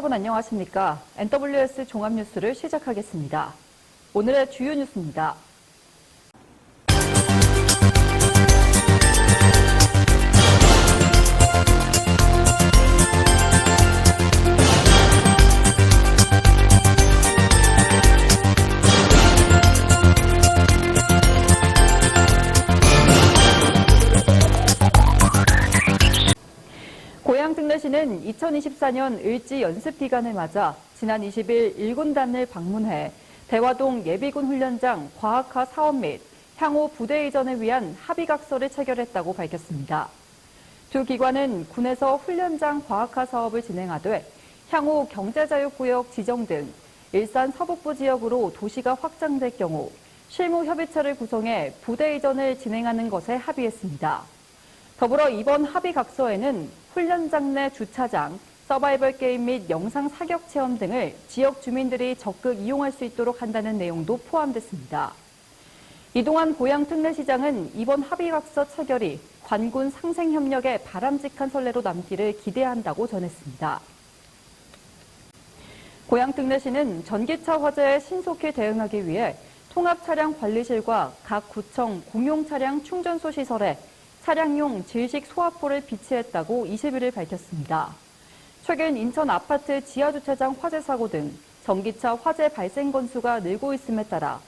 여러분 안녕하십니까? NWS 종합뉴스를 시작하겠습니다. 오늘의 주요 뉴스입니다. 시는 2024년 을지 연습 기간을 맞아 지난 20일 일군단을 방문해 대화동 예비군 훈련장 과학화 사업 및 향후 부대 이전을 위한 합의각서를 체결했다고 밝혔습니다. 두 기관은 군에서 훈련장 과학화 사업을 진행하되 향후 경제자유구역 지정 등 일산 서북부 지역으로 도시가 확장될 경우 실무 협의체를 구성해 부대 이전을 진행하는 것에 합의했습니다. 더불어 이번 합의 각서에는 훈련장 내 주차장, 서바이벌 게임 및 영상 사격 체험 등을 지역 주민들이 적극 이용할 수 있도록 한다는 내용도 포함됐습니다. 이동환 고양 특례시장은 이번 합의 각서 체결이 관군 상생 협력에 바람직한 선례로 남기를 기대한다고 전했습니다. 고양 특례시는 전기차 화재에 신속히 대응하기 위해 통합 차량 관리실과 각 구청 공용 차량 충전소 시설에 차량용 질식 소화포를 비치했다고 21일 밝혔습니다. 최근 인천 아파트 지하주차장 화재 사고 등 전기차 화재 발생 건수가 늘고 있음에 따라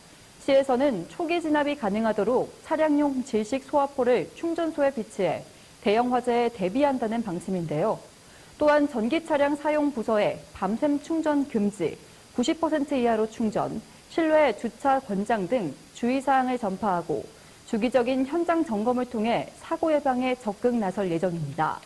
시에서는 초기 진압이 가능하도록 차량용 질식 소화포를 충전소에 비치해 대형 화재에 대비한다는 방침인데요. 또한 전기 차량 사용 부서에 밤샘 충전 금지, 90% 이하로 충전, 실외 주차 권장 등 주의사항을 전파하고 주기적인 현장 점검을 통해 사고 예방에 적극 나설 예정입니다.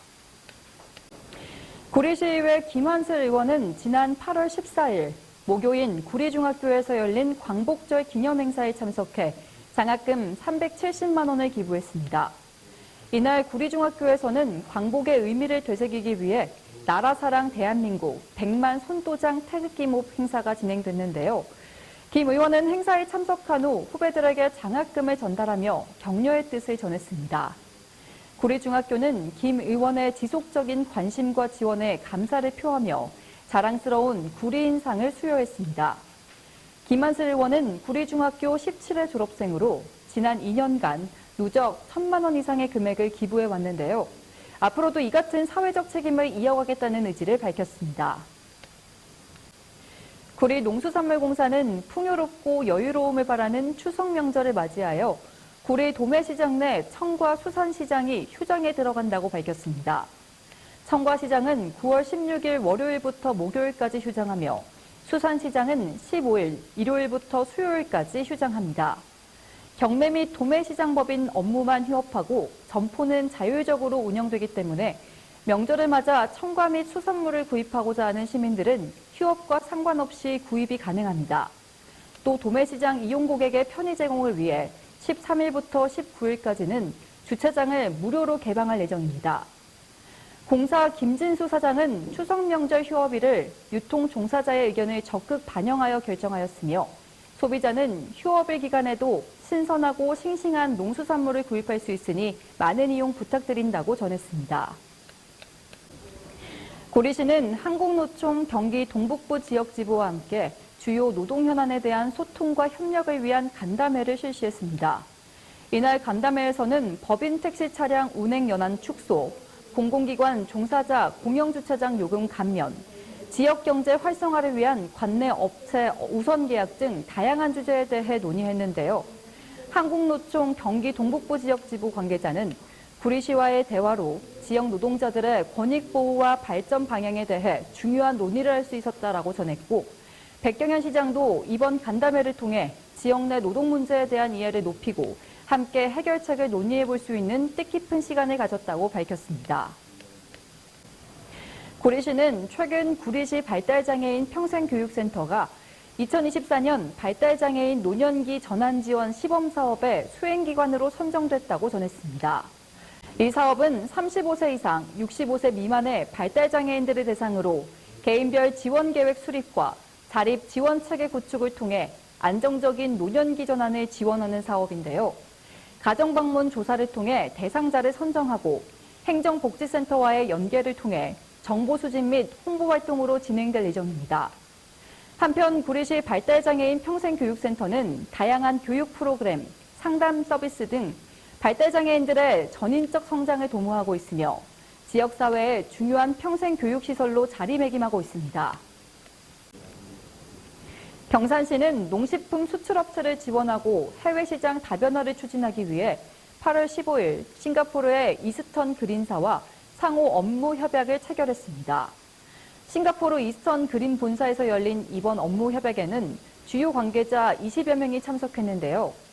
구리시의회 김한슬 의원은 지난 8월 14일 목요인 구리중학교에서 열린 광복절 기념행사에 참석해 장학금 370만 원을 기부했습니다. 이날 구리중학교에서는 광복의 의미를 되새기기 위해 나라사랑 대한민국 100만 손도장 태극기 몹 행사가 진행됐는데요. 김 의원은 행사에 참석한 후 후배들에게 장학금을 전달하며 격려의 뜻을 전했습니다. 구리중학교는 김 의원의 지속적인 관심과 지원에 감사를 표하며 자랑스러운 구리인상을 수여했습니다. 김한슬 의원은 구리중학교 17회 졸업생으로 지난 2년간 누적 1천만 원 이상의 금액을 기부해 왔는데요. 앞으로도 이 같은 사회적 책임을 이어가겠다는 의지를 밝혔습니다. 구리 농수산물공사는 풍요롭고 여유로움을 바라는 추석 명절을 맞이하여 구리 도매시장 내 청과 수산시장이 휴장에 들어간다고 밝혔습니다. 청과시장은 9월 16일 월요일부터 목요일까지 휴장하며 수산시장은 15일 일요일부터 수요일까지 휴장합니다. 경매 및 도매시장 법인 업무만 휴업하고 점포는 자율적으로 운영되기 때문에 명절을 맞아 청과 및 수산물을 구입하고자 하는 시민들은 휴업과 상관없이 구입이 가능합니다. 또 도매시장 이용 고객의 편의 제공을 위해 13일부터 19일까지는 주차장을 무료로 개방할 예정입니다. 공사 김진수 사장은 추석 명절 휴업일을 유통 종사자의 의견을 적극 반영하여 결정하였으며 소비자는 휴업일 기간에도 신선하고 싱싱한 농수산물을 구입할 수 있으니 많은 이용 부탁드린다고 전했습니다. 고리시는 한국노총 경기 동북부 지역 지부와 함께 주요 노동 현안에 대한 소통과 협력을 위한 간담회를 실시했습니다. 이날 간담회에서는 법인 택시 차량 운행 연한 축소, 공공기관 종사자 공영주차장 요금 감면, 지역 경제 활성화를 위한 관내 업체 우선 계약 등 다양한 주제에 대해 논의했는데요. 한국노총 경기 동북부 지역 지부 관계자는 구리시와의 대화로 지역 노동자들의 권익 보호와 발전 방향에 대해 중요한 논의를 할 수 있었다라고 전했고 백경현 시장도 이번 간담회를 통해 지역 내 노동 문제에 대한 이해를 높이고 함께 해결책을 논의해 볼 수 있는 뜻깊은 시간을 가졌다고 밝혔습니다. 구리시는 최근 구리시 발달장애인 평생교육센터가 2024년 발달장애인 노년기 전환지원 시범사업의 수행기관으로 선정됐다고 전했습니다. 이 사업은 35세 이상, 65세 미만의 발달장애인들을 대상으로 개인별 지원 계획 수립과 자립 지원 체계 구축을 통해 안정적인 노년기 전환을 지원하는 사업인데요. 가정 방문 조사를 통해 대상자를 선정하고 행정복지센터와의 연계를 통해 정보 수집 및 홍보 활동으로 진행될 예정입니다. 한편 구리시 발달장애인 평생교육센터는 다양한 교육 프로그램, 상담 서비스 등 발달장애인들의 전인적 성장을 도모하고 있으며 지역사회의 중요한 평생교육시설로 자리매김하고 있습니다. 경산시는 농식품 수출업체를 지원하고 해외시장 다변화를 추진하기 위해 8월 15일 싱가포르의 이스턴 그린사와 상호 업무 협약을 체결했습니다. 싱가포르 이스턴 그린 본사에서 열린 이번 업무 협약에는 주요 관계자 20여 명이 참석했는데요.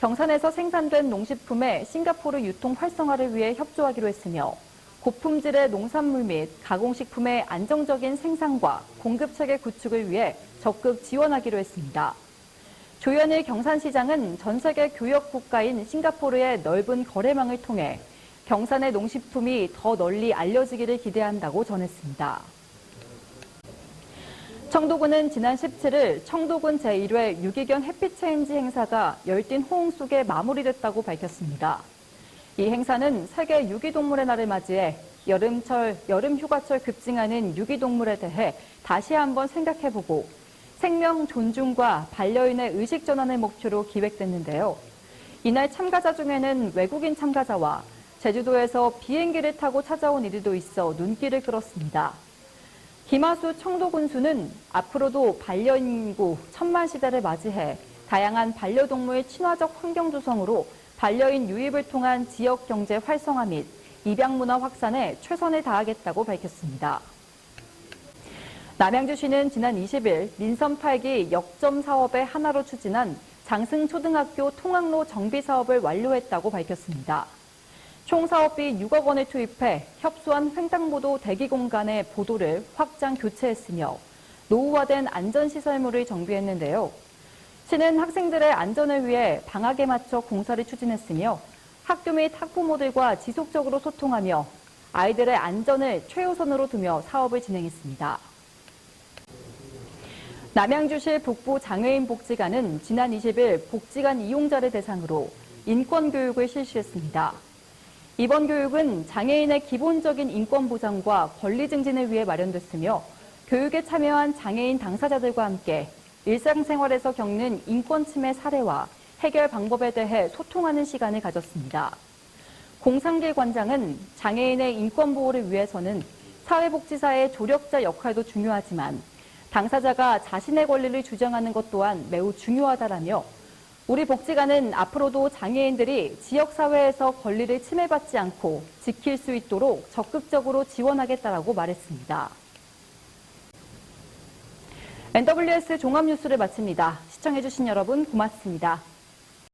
경산에서 생산된 농식품의 싱가포르 유통 활성화를 위해 협조하기로 했으며 고품질의 농산물 및 가공식품의 안정적인 생산과 공급 체계 구축을 위해 적극 지원하기로 했습니다. 조현일 경산시장은 전 세계 교역 국가인 싱가포르의 넓은 거래망을 통해 경산의 농식품이 더 널리 알려지기를 기대한다고 전했습니다. 청도군은 지난 17일 청도군 제1회 유기견 해피체인지 행사가 열띤 호응 속에 마무리됐다고 밝혔습니다. 이 행사는 세계 유기동물의 날을 맞이해 여름철, 여름 휴가철 급증하는 유기동물에 대해 다시 한번 생각해보고 생명 존중과 반려인의 의식 전환을 목표로 기획됐는데요. 이날 참가자 중에는 외국인 참가자와 제주도에서 비행기를 타고 찾아온 이들도 있어 눈길을 끌었습니다. 김하수 청도군수는 앞으로도 반려인구 천만 시대를 맞이해 다양한 반려동물 친화적 환경 조성으로 반려인 유입을 통한 지역 경제 활성화 및 입양 문화 확산에 최선을 다하겠다고 밝혔습니다. 남양주시는 지난 20일 민선 8기 역점 사업의 하나로 추진한 장승초등학교 통학로 정비 사업을 완료했다고 밝혔습니다. 총 사업비 6억 원을 투입해 협소한 횡단보도 대기 공간의 보도를 확장 교체했으며 노후화된 안전시설물을 정비했는데요. 시는 학생들의 안전을 위해 방학에 맞춰 공사를 추진했으며 학교 및 학부모들과 지속적으로 소통하며 아이들의 안전을 최우선으로 두며 사업을 진행했습니다. 남양주시 북부 장애인 복지관은 지난 20일 복지관 이용자를 대상으로 인권 교육을 실시했습니다. 이번 교육은 장애인의 기본적인 인권 보장과 권리 증진을 위해 마련됐으며 교육에 참여한 장애인 당사자들과 함께 일상생활에서 겪는 인권 침해 사례와 해결 방법에 대해 소통하는 시간을 가졌습니다. 공상길 관장은 장애인의 인권 보호를 위해서는 사회복지사의 조력자 역할도 중요하지만 당사자가 자신의 권리를 주장하는 것 또한 매우 중요하다라며 우리 복지관은 앞으로도 장애인들이 지역사회에서 권리를 침해받지 않고 지킬 수 있도록 적극적으로 지원하겠다라고 말했습니다. NWS 종합뉴스를 마칩니다. 시청해주신 여러분 고맙습니다.